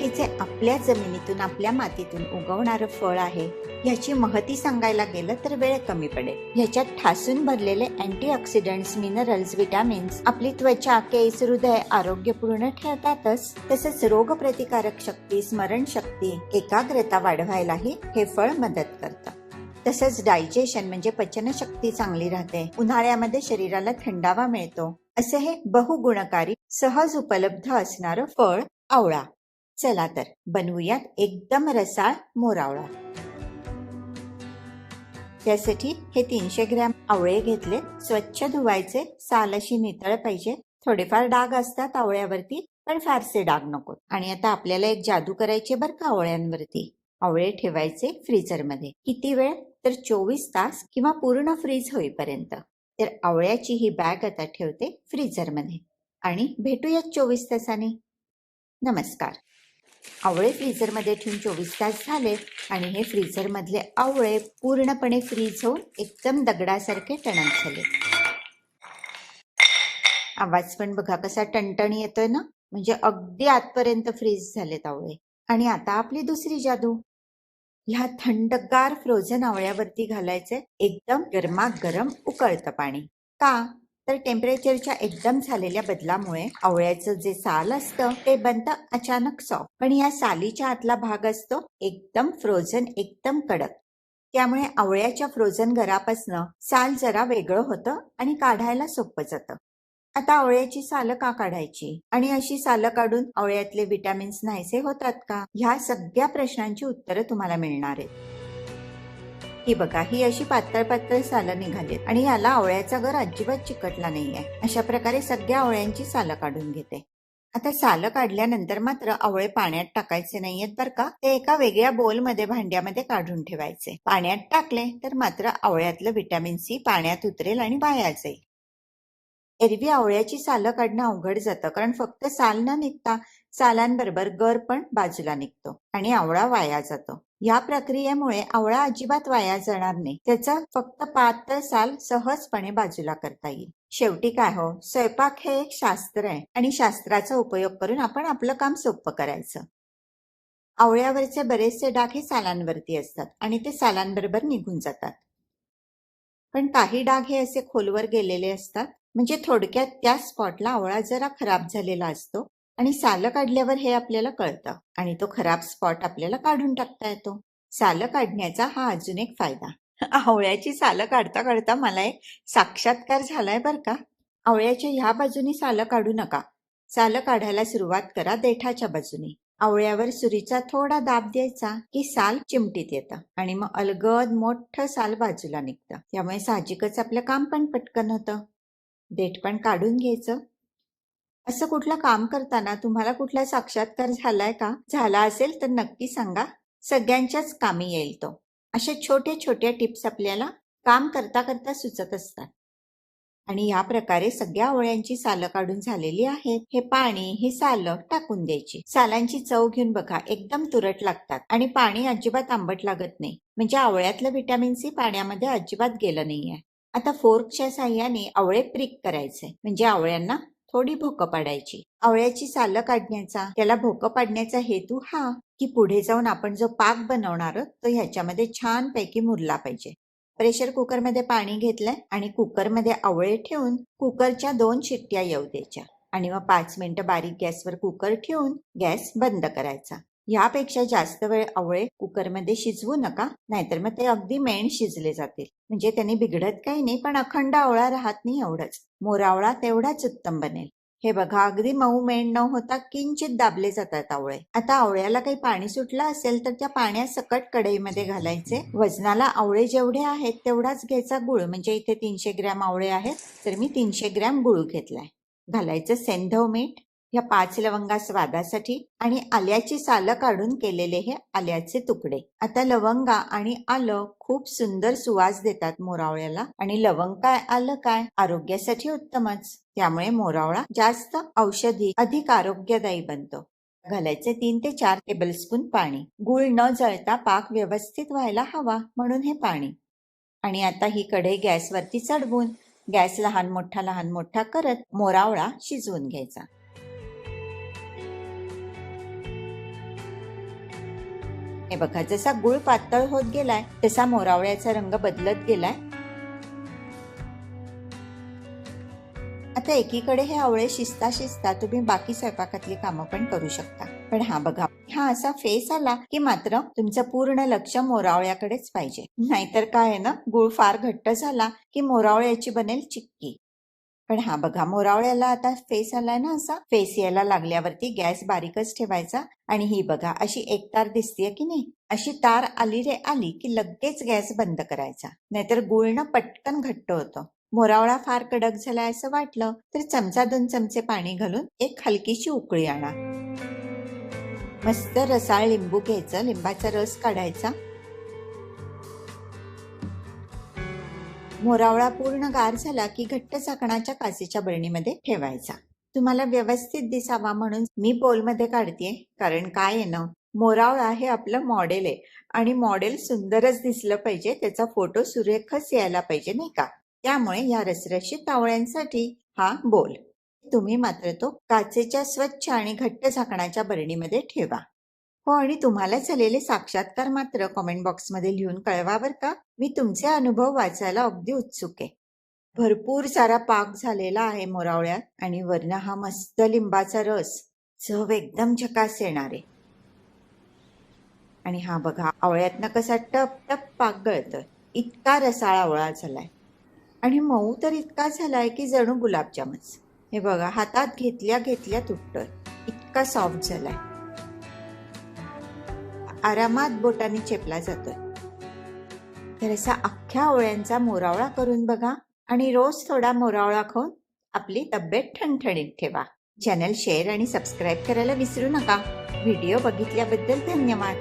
हे जे आपल्या जमिनीतून आपल्या मातीतून उगवणारं फळ आहे. याची महती सांगायला गेलं तर वेळ कमी पडेल. ह्याच्यात ठासून भरलेले अँटीऑक्सिडंट्स मिनरल्स विटॅमिन्स आपली त्वचा केस हृदय आरोग्यपूर्ण ठेवतातच. तसेच रोगप्रतिकारक शक्ती स्मरण शक्ती स्मरणशक्ती एकाग्रता वाढवायलाही हे फळ मदत करतं. तसंच डायजेशन म्हणजे पचनशक्ती चांगली राहते. उन्हाळ्यामध्ये शरीराला थंडावा मिळतो. असे हे बहुगुणकारी सहज उपलब्ध असणारं फळ आवळा. चला तर बनवूयात एकदम रसाळ मोरावळा. त्यासाठी हे तीनशे ग्रॅम आवळे घेतले. स्वच्छ धुवायचे. साल अशी नितळ पाहिजे. थोडेफार डाग असतात आवळ्यावरती पण फारसे डाग नको. आणि आता आपल्याला एक जादू करायची बरं का आवळ्यांवरती. आवळे ठेवायचे फ्रीजरमध्ये. किती वेळ? तर चोवीस तास किंवा पूर्ण फ्रीज होईपर्यंत. तर आवळ्याची ही बॅग आता ठेवते फ्रीजरमध्ये. आणि भेटूयात चोवीस तासाने. नमस्कार. आवळे फ्रीझरमध्ये ठेवून चोवीस तास झाले आणि हे फ्रीझरमधले आवळे पूर्णपणे फ्रीज होऊन एकदम दगडासारखे टणक झाले. आवाज पण बघा कसा टणटणी येतोय ना? म्हणजे अगदी आतपर्यंत फ्रीज झालेत आवळे. आणि आता आपली दुसरी जादू. ह्या थंडगार फ्रोझन आवळ्यावरती घालायचे एकदम गरमागरम उकळतं पाणी. का? तर टेम्परेचरच्या एकदम झालेल्या बदलामुळे आवळ्याचं जे साल असतं ते बनतं अचानक सॉफ्ट पण या सालीच्या आतला भाग असतो एकदम फ्रोझन एकदम कडक. त्यामुळे आवळ्याच्या फ्रोझन घरापासनं साल जरा वेगळं होतं आणि काढायला सोपं जातं. आता आवळ्याची सालं का काढायची? आणि अशी सालं काढून आवळ्यातले विटॅमिन्स नाहीसे होतात का? ह्या सगळ्या प्रश्नांची उत्तरं तुम्हाला मिळणार आहेत. ही बघा ही अशी पातळ पातळ सालं निघालीत आणि याला आवळ्याचा घर अजिबात चिकटला नाहीये. अशा प्रकारे सगळ्या आवळ्यांची सालं काढून घेते. आता सालं काढल्यानंतर मात्र आवळे पाण्यात टाकायचे नाहीयेत बरं का? ते एका वेगळ्या बोलमध्ये भांड्यामध्ये काढून ठेवायचे. पाण्यात टाकले तर मात्र आवळ्यातलं व्हिटॅमिन सी पाण्यात उतरेल आणि बाहेर जाईल. एरवी आवळ्याची सालं काढणं अवघड जातं कारण फक्त साल न निघता सालांबरोबर गर पण बाजूला निघतो आणि आवळा वाया जातो. या प्रक्रियेमुळे आवळा अजिबात वाया जाणार नाही. त्याचा फक्त पातळ साल सहजपणे बाजूला करता येईल. शेवटी काय हो? स्वयंपाक हे एक शास्त्र आहे आणि शास्त्राचा उपयोग करून आपण आपलं काम सोपं करायचं. आवळ्यावरचे बरेचसे डाग हे सालांवरती असतात आणि ते सालांबरोबर निघून जातात. पण काही डाग हे असे खोलवर गेलेले असतात. म्हणजे थोडक्यात त्या स्पॉटला आवळा जरा खराब झालेला असतो. आणि सालं काढल्यावर हे आपल्याला कळतं आणि तो खराब स्पॉट आपल्याला काढून टाकता येतो. सालं काढण्याचा हा अजून एक फायदा. आवळ्याची सालं काढता काढता मला एक साक्षात्कार झालाय बर का. आवळ्याच्या ह्या बाजूनी सालं काढू नका. सालं काढायला सुरुवात करा देठाच्या बाजूनी. आवळ्यावर सुरीचा थोडा दाब द्यायचा की साल चिमटीत येतं आणि मग अलगद मोठं साल बाजूला निघतं. त्यामुळे साहजिकच आपलं काम पण पटकन होतं. देठ पण काढून घ्यायचं. असं कुठलं काम करताना तुम्हाला कुठला साक्षात्कार झालाय का? झाला असेल तर नक्की सांगा. सगळ्यांच्याच कामी येईल तो. अशा छोट्या छोट्या टिप्स आपल्याला काम करता करता सुचत असतात. आणि या प्रकारे सगळ्या आवळ्यांची सालं काढून झालेली आहेत. हे पाणी ही सालं टाकून द्यायची. सालांची चव घेऊन बघा. एकदम तुरट लागतात. आणि पाणी अजिबात आंबट लागत नाही. म्हणजे आवळ्यातलं व्हिटॅमिन सी पाण्यामध्ये अजिबात गेलं नाहीये. आता फोर्कच्या साह्याने आवळे प्रिक करायचे म्हणजे आवळ्यांना थोडी भोकं पाडायची. आवळ्याची सालं काढण्याचा त्याला भोकं पाडण्याचा हेतू हा की पुढे जाऊन आपण जो पाक बनवणार आहोत तो ह्याच्यामध्ये छान पैकी मुरला पाहिजे. प्रेशर कुकरमध्ये पाणी घेतलंय आणि कुकरमध्ये आवळे ठेवून कुकरच्या दोन शिट्ट्या येऊ द्यायच्या. आणि मग पाच मिनिटं बारीक गॅसवर कुकर ठेवून गॅस बंद करायचा. ह्यापेक्षा जास्त वेळ आवळे कुकरमध्ये शिजवू नका नाहीतर मग ते अगदी मेण शिजले जातील. म्हणजे त्यांनी बिघडत काही नाही पण अखंड आवळा राहत नाही एवढंच. मोरावळा तेवढाच उत्तम बनेल. हे बघा अगदी मऊ मेण न होता किंचित दाबले जातात आवळे. आता आवळ्याला काही पाणी सुटलं असेल तर त्या पाण्यात सकट कढईमध्ये घालायचे. वजनाला आवळे जेवढे आहेत तेवढाच घ्यायचा गुळ. म्हणजे इथे तीनशे ग्रॅम आवळे आहेत तर मी तीनशे ग्रॅम गुळ घेतलाय. घालायचं सेंधव मीठ ह्या पाच लवंगा स्वादासाठी आणि आल्याची सालं काढून केलेले हे आल्याचे तुकडे. आता लवंगा आणि आलं खूप सुंदर सुवास देतात मोरावळ्याला. आणि लवंग काय आलं काय? आरोग्यासाठी उत्तमच. त्यामुळे मोरावळा जास्त औषधी अधिक आरोग्यदायी बनतो. घालायचे तीन ते चार टेबलस्पून पाणी. गुळ न जळता पाक व्यवस्थित व्हायला हवा म्हणून हे पाणी. आणि आता ही कढई गॅसवरती चढवून गॅस लहान मोठा लहान मोठा करत मोरावळा शिजवून घ्यायचा. हे बघा जसा गुळ पातळ होत गेलाय तसा मोरावळ्याचा रंग बदलत गेलाय. आता एकीकडे हे आवळे शिजता शिजता तुम्ही बाकी स्वयंपाकातली कामं पण करू शकता. पण हा बघा हा असा फेस आला की मात्र तुमचं पूर्ण लक्ष मोरावळ्याकडेच पाहिजे. नाहीतर काय आहे ना गुळ फार घट्ट झाला की मोरावळ्याची बनेल चिक्की. पण हा बघा मोरावळ्याला आता फेस आलाय ना असा? फेस यायला लागल्यावरती गॅस बारीकच ठेवायचा आणि ही बघा अशी एक तार दिसतीये की नाही? अशी तार आली रे आली की लगेच गॅस बंद करायचा. नाहीतर गुळ ना पटकन घट्ट होतं. मोरावळा फार कडक झालाय असं वाटलं तर चमचा दोन चमचे पाणी घालून एक हलकीशी उकळी आणा. मस्त रसाळ लिंबू घ्यायचं लिंबाचा रस काढायचा. मोरावळा पूर्ण गार झाला की घट्ट झाकणाच्या काचेच्या बरणीमध्ये ठेवायचा. तुम्हाला व्यवस्थित दिसावा म्हणून मी बोलमध्ये काढतेय कारण काय आहे ना मोरावळा हे आपलं मॉडेल आहे आणि मॉडेल सुंदरच दिसलं पाहिजे त्याचा फोटो सुरेखच यायला पाहिजे नाही का? त्यामुळे या रसरशीत तावळ्यांसाठी हा बोल. तुम्ही मात्र तो काचेच्या स्वच्छ आणि घट्ट झाकणाच्या बरणीमध्ये ठेवा. हो आणि तुम्हाला झालेले साक्षात्कार मात्र कॉमेंट बॉक्समध्ये लिहून कळवा बरं का. मी तुमचे अनुभव वाचायला अगदी उत्सुक आहे. भरपूर सारा पाक झालेला आहे मोरावळ्यात आणि वरनं हा मस्त लिंबाचा रस चव एकदम झकास येणार आहे. आणि हा बघा आवळ्यातनं कसा टप टप पाक गळतं इतका रसाळा आवळा झालाय. आणि मऊ तर इतका झालाय की जणू गुलाबजामच हे बघा हातात घेतल्या घेतल्या तुटतोय. इतका सॉफ्ट झालाय. आरामात बोटाने चेपला जातोय. तर असा अख्ख्या ओळ्यांचा मोरावळा करून बघा आणि रोज थोडा मोरावळा खाऊन आपली तब्येत ठणठणीत ठेवा. चॅनल शेअर आणि सबस्क्राईब करायला विसरू नका. व्हिडिओ बघितल्याबद्दल धन्यवाद.